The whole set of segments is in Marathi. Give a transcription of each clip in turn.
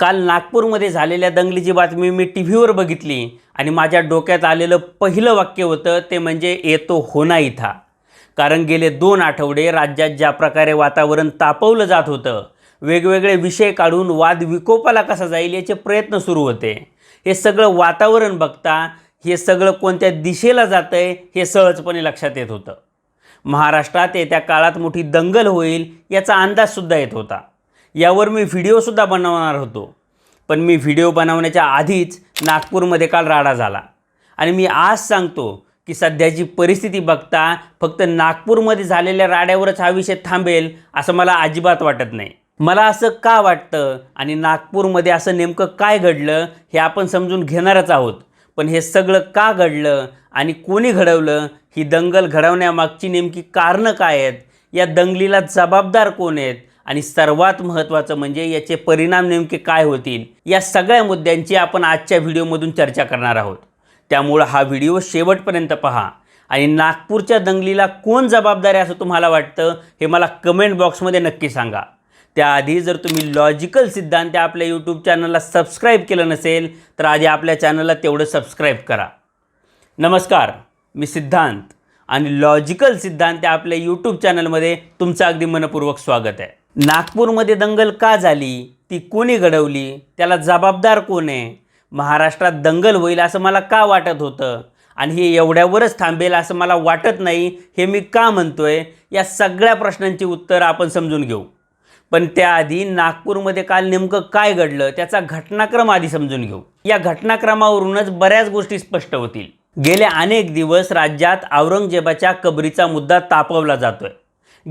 काल नागपूरमध्ये झालेल्या दंगलीची बातमी मी टी व्हीवर बघितली आणि माझ्या डोक्यात आलेलं पहिलं वाक्य होतं ते म्हणजे येतो होना इथा. कारण गेले दोन आठवडे राज्यात ज्या प्रकारे वातावरण तापवलं जात होतं वेगवेगळे विषय काढून वाद विकोपाला कसा जाईल याचे प्रयत्न सुरू होते. हे सगळं वातावरण बघता हे सगळं कोणत्या दिशेला जातं आहे हे सहजपणे लक्षात येत होतं. महाराष्ट्रात येत्या काळात मोठी दंगल होईल याचा अंदाजसुद्धा येत होता. यावर मी व्हिडिओसुद्धा बनवणार होतो. पण मी व्हिडिओ बनवण्याच्या आधीच नागपूरमध्ये काल राडा झाला. आणि मी आज सांगतो की सध्याची परिस्थिती बघता फक्त नागपूरमध्ये झालेल्या राड्यावरच हा विषय थांबेल असं मला अजिबात वाटत नाही. मला असं का वाटतं आणि नागपूरमध्ये असं नेमकं काय घडलं हे आपण समजून घेणारच आहोत. पण हे सगळं का घडलं आणि कोणी घडवलं ही दंगल घडवण्यामागची नेमकी कारणं काय आहेत? या दंगलीला जबाबदार कोण आहेत? आणि सर्वात महत्त्वाचं म्हणजे याचे परिणाम नेमके काय होतील या सगळ्या मुद्द्यांची आपण आजच्या व्हिडिओमधून चर्चा करणार आहोत. त्यामुळं हा व्हिडिओ शेवटपर्यंत पहा. आणि नागपूरच्या दंगलीला कोण जबाबदार आहे असं तुम्हाला वाटतं हे मला कमेंट बॉक्समध्ये नक्की सांगा. त्याआधी जर तुम्ही लॉजिकल सिद्धांत आपल्या यूट्यूब चॅनलला सबस्क्राईब केलं नसेल तर आधी आपल्या चॅनलला तेवढं सबस्क्राईब करा. नमस्कार मी सिद्धांत. आणि लॉजिकल सिद्धांत आपल्या यूट्यूब चॅनलमध्ये तुमचं अगदी मनपूर्वक स्वागत आहे. नागपूरमध्ये दंगल का झाली? ती कोणी घडवली? त्याला जबाबदार कोण आहे? महाराष्ट्रात दंगल होईल असं मला का वाटत होतं? आणि हे एवढ्यावरच थांबेल असं मला वाटत नाही हे मी का म्हणतोय? या सगळ्या प्रश्नांची उत्तरं आपण समजून घेऊ. पण त्याआधी नागपूरमध्ये काल नेमकं काय घडलं त्याचा घटनाक्रम आधी समजून घेऊ. या घटनाक्रमावरूनच बऱ्याच गोष्टी स्पष्ट होतील. गेले अनेक दिवस राज्यात औरंगजेबाच्या कबरीचा मुद्दा तापवला जातोय.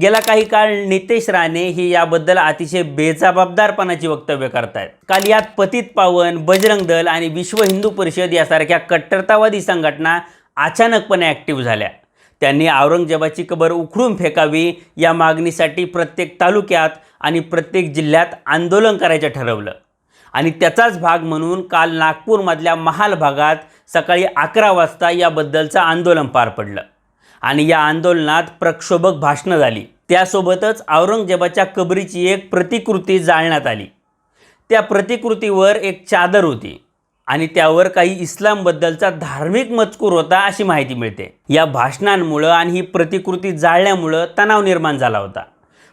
गेला काही काळ नितेश राणे ही याबद्दल अतिशय बेजबाबदारपणाची वक्तव्य करतायत. काल यात पतित पावन बजरंग दल आणि विश्व हिंदू परिषद यासारख्या कट्टरतावादी संघटना अचानकपणे ॲक्टिव्ह झाल्या. त्यांनी औरंगजेबाची कबर उखडून फेकावी या मागणीसाठी प्रत्येक तालुक्यात आणि प्रत्येक जिल्ह्यात आंदोलन करायचं ठरवलं. आणि त्याचाच भाग म्हणून काल नागपूरमधल्या महाल भागात सकाळी अकरा वाजता याबद्दलचं आंदोलन पार पडलं. आणि या आंदोलनात प्रक्षोभक भाषणं झाली. त्यासोबतच औरंगजेबाच्या कबरीची एक प्रतिकृती जाळण्यात आली. त्या प्रतिकृतीवर एक चादर होती आणि त्यावर काही इस्लामबद्दलचा धार्मिक मजकूर होता अशी माहिती मिळते. या भाषणांमुळं आणि ही प्रतिकृती जाळल्यामुळं तणाव निर्माण झाला होता.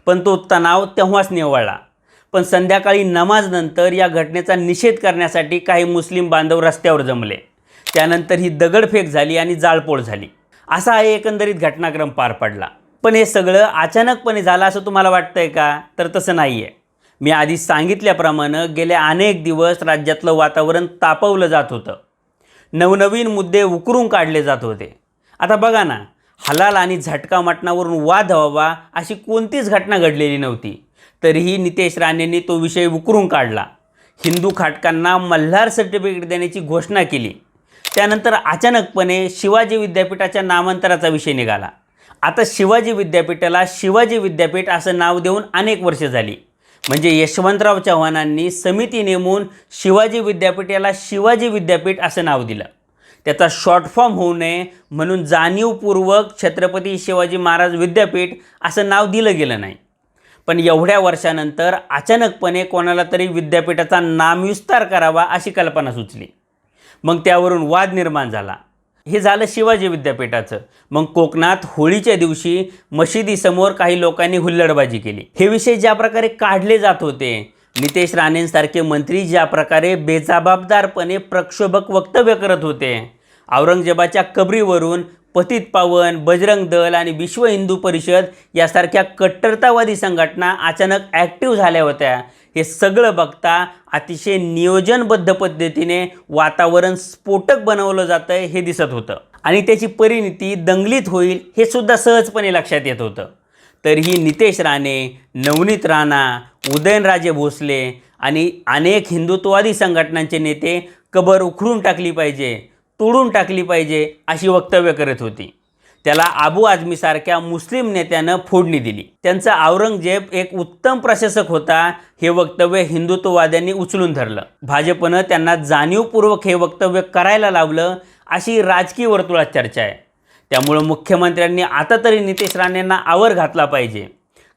पण तो तणाव तेव्हाच निवळला पण संध्याकाळी नमाजनंतर या घटनेचा निषेध करण्यासाठी काही मुस्लिम बांधव रस्त्यावर जमले. त्यानंतर ही दगडफेक झाली आणि जाळपोळ झाली. असा हा एकंदरीत घटनाक्रम पार पडला. पण हे सगळं अचानकपणे झालं असं तुम्हाला वाटतंय का? तर तसं नाही आहे मी आधी सांगितल्याप्रमाणे गेले अनेक दिवस राज्यातलं वातावरण तापवलं जात होतं. नवनवीन मुद्दे उकरून काढले जात होते. आता बघा ना हलाल आणि झटका मटणावरून वाद व्हावा अशी कोणतीच घटना घडलेली नव्हती. तरीही नितेश राणेंनी तो विषय उकरून काढला. हिंदू खाटकांना मल्हार सर्टिफिकेट देण्याची घोषणा केली. त्यानंतर अचानकपणे शिवाजी विद्यापीठाच्या नामांतराचा विषय निघाला. आता शिवाजी विद्यापीठाला शिवाजी विद्यापीठ असं नाव देऊन अनेक वर्षे झाली. म्हणजे यशवंतराव चव्हाणांनी समिती नेमून शिवाजी विद्यापीठाला शिवाजी विद्यापीठ असं नाव दिलं. त्याचा शॉर्ट फॉर्म होऊ नये म्हणून जाणीवपूर्वक छत्रपती शिवाजी महाराज विद्यापीठ असं नाव दिलं गेलं नाही. पण एवढ्या वर्षानंतर अचानकपणे कोणाला तरी विद्यापीठाचा नामविस्तार करावा अशी कल्पना सुचली. मग त्यावरून वाद निर्माण झाला. हे झालं शिवाजी विद्यापीठाचं. मग कोकणात होळीच्या दिवशी मशिदीसमोर काही लोकांनी हुल्लडबाजी केली. हे विषय ज्या प्रकारे काढले जात होते नितेश राणेंसारखे मंत्री ज्या प्रकारे बेजबाबदारपणे प्रक्षोभक वक्तव्य करत होते औरंगजेबाच्या कबरीवरून पतित पावन बजरंग दल आणि विश्व हिंदू परिषद यासारख्या कट्टरतावादी संघटना अचानक ॲक्टिव्ह झाल्या होत्या. हे सगळं बघता अतिशय नियोजनबद्ध पद्धतीने वातावरण स्फोटक बनवलं जातं आहे हे दिसत होतं. आणि त्याची परिणिती दंगलीत होईल हे सुद्धा सहजपणे लक्षात येत होतं. तरीही नितेश राणे नवनीत राणा उदयनराजे भोसले आणि अनेक हिंदुत्ववादी संघटनांचे नेते कबर उखडून टाकली पाहिजे तोडून टाकली पाहिजे अशी वक्तव्य करत होती. त्याला आबू आझमीसारख्या मुस्लिम नेत्यानं फोडणी दिली. त्यांचा औरंगजेब एक उत्तम प्रशासक होता हे वक्तव्य हिंदुत्ववाद्यांनी उचलून धरलं. भाजपनं त्यांना जाणीवपूर्वक हे वक्तव्य करायला लावलं अशी राजकीय वर्तुळात चर्चा आहे. त्यामुळं मुख्यमंत्र्यांनी आता तरी नितेश राणेंना आवर घातला पाहिजे.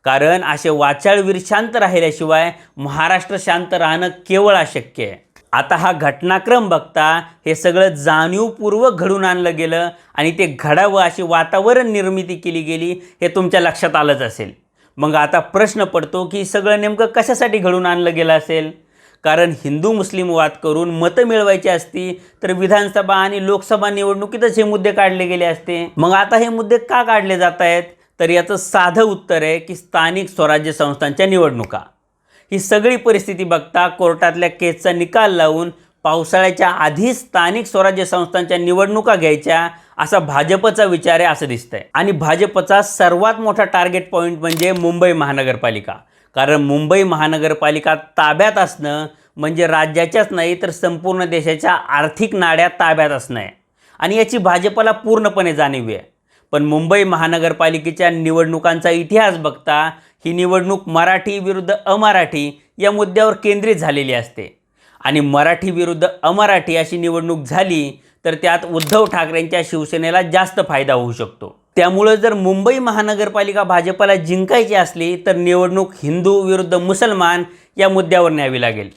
कारण असे वाचाळवीर शांत राहिल्याशिवाय महाराष्ट्र शांत राहणं केवळ अशक्य आहे. आता हा घटनाक्रम बघता हे सगळं जाणीवपूर्वक घडून आणलं गेलं आणि ते घडावं अशी वातावरण निर्मिती केली गेली हे तुमच्या लक्षात आलंच असेल. मग आता प्रश्न पडतो की सगळं नेमकं कशासाठी घडून आणलं गेलं असेल? कारण हिंदू मुस्लिम वाद करून मतं मिळवायची असती तर विधानसभा आणि लोकसभा निवडणुकीतच हे मुद्दे काढले गेले असते. मग आता हे मुद्दे का काढले जात आहेत तर याचं साधं उत्तर आहे की स्थानिक स्वराज्य संस्थांच्या निवडणुका. ही सगळी परिस्थिती बघता कोर्टातल्या केसचा निकाल लावून पावसाळ्याच्या आधीच स्थानिक स्वराज्य संस्थांच्या निवडणुका घ्यायच्या असा भाजपचा विचार आहे असं दिसतंय. आणि भाजपचा सर्वात मोठा टार्गेट पॉईंट म्हणजे मुंबई महानगरपालिका. कारण मुंबई महानगरपालिका ताब्यात असणं म्हणजे राज्याच्याच नाही तर संपूर्ण देशाच्या आर्थिक नाड्या ताब्यात असणं आहे. आणि याची भाजपला पूर्णपणे जाणीव आहे. पण मुंबई महानगरपालिकेच्या निवडणुकांचा इतिहास बघता ही निवडणूक मराठी विरुद्ध अमराठी या मुद्द्यावर केंद्रित झालेली असते. आणि मराठी विरुद्ध अमराठी अशी निवडणूक झाली तर त्यात उद्धव ठाकरेंच्या शिवसेनेला जास्त फायदा होऊ शकतो. त्यामुळं जर मुंबई महानगरपालिका भाजपला जिंकायची असली तर निवडणूक हिंदू विरुद्ध मुसलमान या मुद्द्यावर न्यावी लागेल.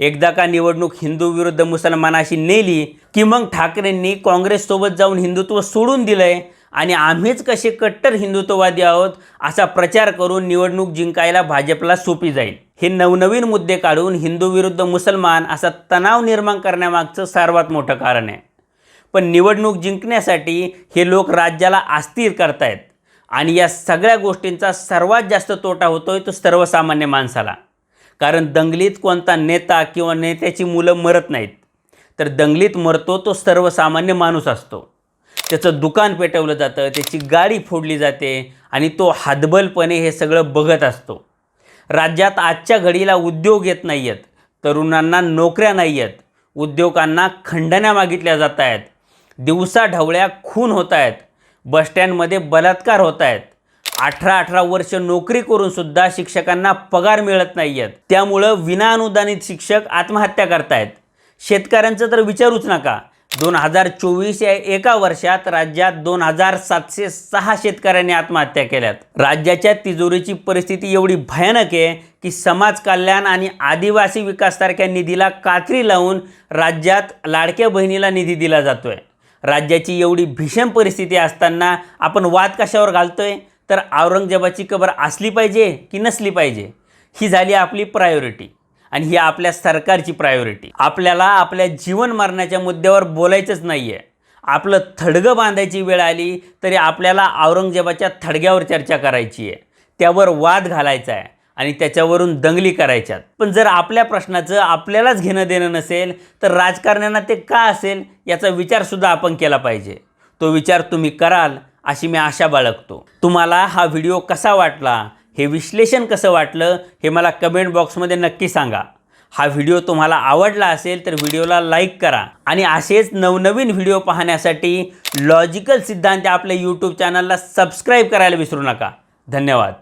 एकदा का निवडणूक हिंदू विरुद्ध मुसलमानाशी नेली की मग ठाकरेंनी काँग्रेससोबत जाऊन हिंदुत्व सोडून दिलंय आणि आम्हीच कसे कट्टर हिंदुत्ववादी आहोत असा प्रचार करून निवडणूक जिंकायला भाजपला सोपी जाईल. हे नवनवीन मुद्दे काढून हिंदू विरुद्ध मुसलमान असा तणाव निर्माण करण्यामागचं सर्वात मोठं कारण आहे. पण निवडणूक जिंकण्यासाठी हे लोक राज्याला अस्थिर करतायत आणि या सगळ्या गोष्टींचा सर्वात जास्त तोटा होतोय तो सर्वसामान्य माणसाला. कारण दंगलीत कोणता नेता किंवा नेत्याची मुलं मरत नाहीत. तर दंगलीत मरतो तो सर्वसामान्य माणूस असतो. त्याचं दुकान पेटवलं जातं त्याची गाडी फोडली जाते आणि तो हातबलपणे हे सगळं बघत असतो. राज्यात आजच्या घडीला उद्योग येत नाही आहेत तरुणांना नोकऱ्या नाही आहेत उद्योगांना खंडण्या मागितल्या जात आहेत दिवसा ढवळ्या खून होत आहेत बसस्टँडमध्ये बलात्कार होत आहेत अठरा अठरा वर्ष नोकरी करूनसुद्धा शिक्षकांना पगार मिळत नाही आहेत त्यामुळं विनाअनुदानित शिक्षक आत्महत्या करतायत. शेतकऱ्यांचं तर विचारूच नका. दोन हजार चोवीस या एका वर्षात राज्यात दोन हजार सातशे सहा शेतकऱ्यांनी आत्महत्या केल्यात. राज्याच्या तिजोरीची परिस्थिती एवढी भयानक आहे की समाज कल्याण आणि आदिवासी विकाससारख्या निधीला कात्री लावून राज्यात लाडक्या बहिणीला निधी दिला जातोय. राज्याची एवढी भीषण परिस्थिती असताना आपण वाद कशावर घालतोय? तर औरंगजेबाची कबर असली पाहिजे की नसली पाहिजे? ही झाली आपली प्रायोरिटी आणि ही आपल्या सरकारची प्रायोरिटी आपल्याला आपल्या जीवन मरणाच्या मुद्द्यावर बोलायचंच नाही आहे आपलं थडगं बांधायची वेळ आली तरी आपल्याला औरंगजेबाच्या थडग्यावर चर्चा करायची आहे त्यावर वाद घालायचा आहे आणि त्याच्यावरून दंगली करायच्यात. पण जर आपल्या प्रश्नाचं आपल्यालाच घेणं देणं नसेल तर राजकारण्यांना ते का असेल याचा विचारसुद्धा आपण केला पाहिजे. तो विचार तुम्ही कराल अशी मी आशा बाळगतो. तुम्हाला हा व्हिडिओ कसा वाटला? हे विश्लेषण कसं वाटलं हे मला कमेंट बॉक्समध्ये नक्की सांगा. हा व्हिडिओ तुम्हाला आवडला असेल तर व्हिडिओला लाईक करा. आणि असेच नवनवीन व्हिडिओ पाहण्यासाठी लॉजिकल सिद्धांत आपल्या यूट्यूब चॅनलला सबस्क्राईब करायला विसरू नका. धन्यवाद.